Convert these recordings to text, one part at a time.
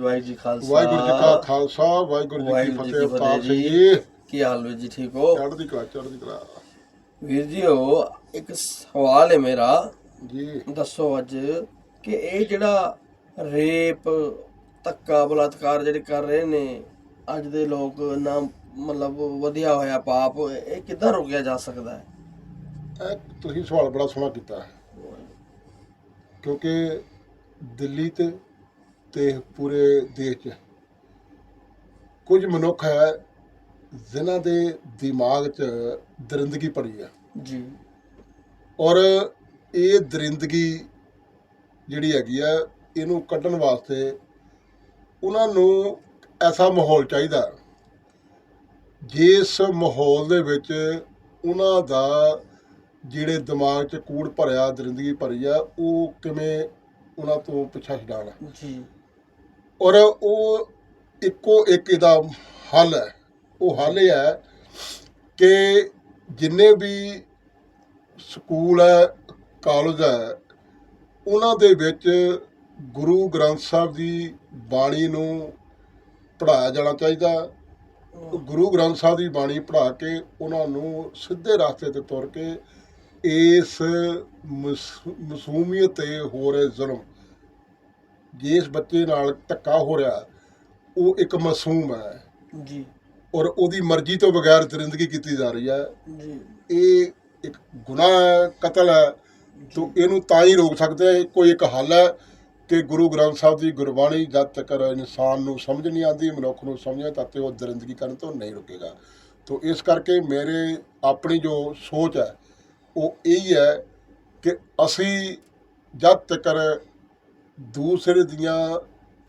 ਵਾਹਿਗੁਰੂ ਜੀ ਖਾਲਸਾ। ਵਾਹਿਗੁਰੂ ਜੀ ਕਾ ਖਾਲਸਾ ਵਾਹਿਗੁਰੂ ਜੀ ਕੀ ਫਤਿਹ ਅਵਤਾਰ ਸਿੰਘ ਜੀ। ਕੀ ਹਾਲ ਵੀਰ ਜੀ ਠੀਕ ਹੋ? ਚੜ੍ਹਦੀ ਕਲਾ ਚੜ੍ਹਦੀ ਕਲਾ। ਵੀਰ ਜੀ ਉਹ ਇੱਕ ਸਵਾਲ ਹੈ ਮੇਰਾ। ਜੀ। ਦੱਸੋ ਅੱਜ ਕਿ ਇਹ ਜਿਹੜਾ ਰੇਪ ਧੱਕਾ ਬਲਾਤਕਾਰ ਜਿਹੜੇ ਕਰ ਰਹੇ ਨੇ ਅੱਜ ਦੇ ਲੋਕ ਨਾ ਮਤਲਬ ਵਧਿਆ ਹੋਇਆ ਪਾਪ ਇਹ ਕਿੱਦਾਂ ਰੋਕਿਆ ਜਾ ਸਕਦਾ ਹੈ? ਇਹ ਤੁਸੀਂ ਸਵਾਲ ਬੜਾ ਸੋਹਣਾ ਕੀਤਾ ਕਿਉਂਕਿ ਦਿੱਲੀ ਤੇ ਤੇ ਪੂਰੇ ਦੇਸ਼ 'ਚ। ਕੁਝ ਮਨੁੱਖ ਹੈ ਜਿਨ੍ਹਾਂ ਦੇ ਦਿਮਾਗ 'ਚ ਦਰਿੰਦਗੀ ਭਰੀ ਆ ਜੀ। ਔਰ ਇਹ ਦਰਿੰਦਗੀ ਜਿਹੜੀ ਹੈਗੀ ਆ ਇਹਨੂੰ ਕੱਢਣ ਵਾਸਤੇ ਉਹਨਾਂ ਨੂੰ ਐਸਾ ਮਾਹੌਲ ਚਾਹੀਦਾ ਜਿਸ ਮਾਹੌਲ ਦੇ ਵਿੱਚ ਉਹਨਾਂ ਦਾ ਜਿਹੜੇ ਦਿਮਾਗ 'ਚ ਕੂੜ ਭਰਿਆ ਦਰਿੰਦਗੀ ਭਰੀ ਆ ਉਹ ਕਿਵੇਂ ਉਹਨਾਂ ਤੋਂ ਪਿੱਛਾ ਛਡਾਉਣਾ। ਜੀ। ਔਰ ਉਹ ਇੱਕੋ ਇੱਕ ਇਹਦਾ ਹੱਲ ਹੈ। ਉਹ ਹੱਲ ਇਹ ਹੈ ਕਿ ਜਿੰਨੇ ਵੀ ਸਕੂਲ ਹੈ, ਕਾਲਜ ਹੈ, ਉਹਨਾਂ ਦੇ ਵਿੱਚ ਗੁਰੂ ਗ੍ਰੰਥ ਸਾਹਿਬ ਦੀ ਬਾਣੀ ਨੂੰ ਪੜ੍ਹਾਇਆ ਜਾਣਾ ਚਾਹੀਦਾ। ਗੁਰੂ ਗ੍ਰੰਥ ਸਾਹਿਬ ਦੀ ਬਾਣੀ ਪੜ੍ਹਾ ਕੇ ਉਹਨਾਂ ਨੂੰ ਸਿੱਧੇ ਰਸਤੇ ਤੇ ਤੁਰ ਕੇ ਇਸ ਮਸ- ਮਾਸੂਮੀਅਤ ਤੇ ਹੋ ਰਹੇ ਜ਼ੁਲਮ। ਜਿਸ ਬੱਚੇ ਨਾਲ ਧੱਕਾ ਹੋ ਰਿਹਾ ਉਹ ਇੱਕ ਮਾਸੂਮ ਹੈ। ਜੀ। ਔਰ ਉਹਦੀ ਮਰਜ਼ੀ ਤੋਂ ਬਗੈਰ ਦਰਿੰਦਗੀ ਕੀਤੀ ਜਾ ਰਹੀ ਹੈ। ਜੀ। ਇਹ ਇੱਕ ਗੁਨਾਹ ਹੈ ਕਤਲ ਹੈ। ਤੋਂ ਇਹਨੂੰ ਤਾਂ ਹੀ ਰੋਕ ਸਕਦੇ ਆ ਕੋਈ ਇੱਕ ਹੱਲ ਹੈ ਕਿ ਗੁਰੂ ਗ੍ਰੰਥ ਸਾਹਿਬ ਦੀ ਗੁਰਬਾਣੀ ਜਦ ਤੱਕ ਇਨਸਾਨ ਨੂੰ ਸਮਝ ਨਹੀਂ ਆਉਂਦੀ ਮਨੁੱਖ ਨੂੰ ਸਮਝੇ ਤਦ ਤੱਕ ਉਹ ਦਰਿੰਦਗੀ ਕਰਨ ਤੋਂ ਨਹੀਂ ਰੁਕੇਗਾ। ਤੋਂ ਇਸ ਕਰਕੇ ਮੇਰੇ ਆਪਣੀ ਜੋ ਸੋਚ ਹੈ ਉਹ ਇਹੀ ਹੈ ਕਿ ਅਸੀਂ ਜਦ ਤੱਕ ਦੂਸਰੇ ਦੀਆਂ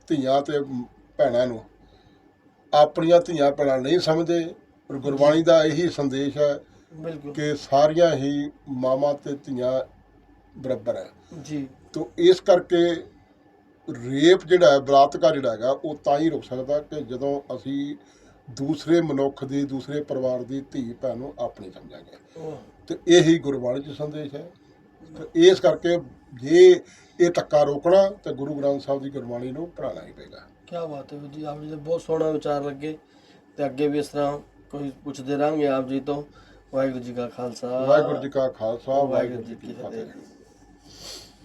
ਧੀਆਂ ਤੇ ਭੈਣਾਂ ਨੂੰ ਆਪਣੀਆਂ ਧੀਆਂ ਭੈਣਾਂ ਨਹੀਂ ਸਮਝਦੇ ਪਰ ਗੁਰਬਾਣੀ ਦਾ ਇਹੀ ਸੰਦੇਸ਼ ਹੈ ਕਿ ਸਾਰੀਆਂ ਹੀ ਮਾਵਾਂ ਤੇ ਧੀਆਂ ਬਰਾਬਰ ਹੈ। ਜੀ। ਤੋ ਇਸ ਕਰਕੇ ਰੇਪ ਜਿਹੜਾ ਹੈ ਬਲਾਤਕਾਰ ਜਿਹੜਾ ਹੈਗਾ ਉਹ ਤਾਂ ਹੀ ਰੁਕ ਸਕਦਾ ਕਿ ਜਦੋਂ ਅਸੀਂ ਦੂਸਰੇ ਮਨੁੱਖ ਦੀ ਦੂਸਰੇ ਪਰਿਵਾਰ ਦੀ ਧੀ ਭੈਣ ਨੂੰ ਆਪਣੀ ਸਮਝਾਂਗੇ ਤੇ ਇਹੀ ਗੁਰਬਾਣੀ ਚ ਸੰਦੇਸ਼ ਹੈ। ਤੇ ਇਸ ਕਰਕੇ ਜੇ ਇਹ ਧੱਕਾ ਰੋਕਣਾ ਤਾਂ ਗੁਰੂ ਗ੍ਰੰਥ ਸਾਹਿਬ ਦੀ ਗੁਰਬਾਣੀ ਨੂੰ ਪੜ੍ਹਾਉਣਾ ਹੀ ਪਏਗਾ ਕੀ ਬਾਤ ਹੈ ਜੀ ਆਪ ਜੀ ਦੇ ਬਹੁਤ ਸੋਹਣਾ ਵਿਚਾਰ ਲੱਗੇ ਤੇ ਅੱਗੇ ਵੀ ਇਸ ਤਰ੍ਹਾਂ ਕੋਈ ਪੁੱਛਦੇ ਰਹਾਂਗੇ ਆਪ ਜੀ ਤੋਂ। ਵਾਹਿਗੁਰੂ ਜੀ ਕਾ ਖਾਲਸਾ। ਵਾਹਿਗੁਰੂ ਜੀ ਕਾ ਖਾਲਸਾ ਵਾਹਿਗੁਰੂ ਜੀ ਕੀ ਫਤਿਹ।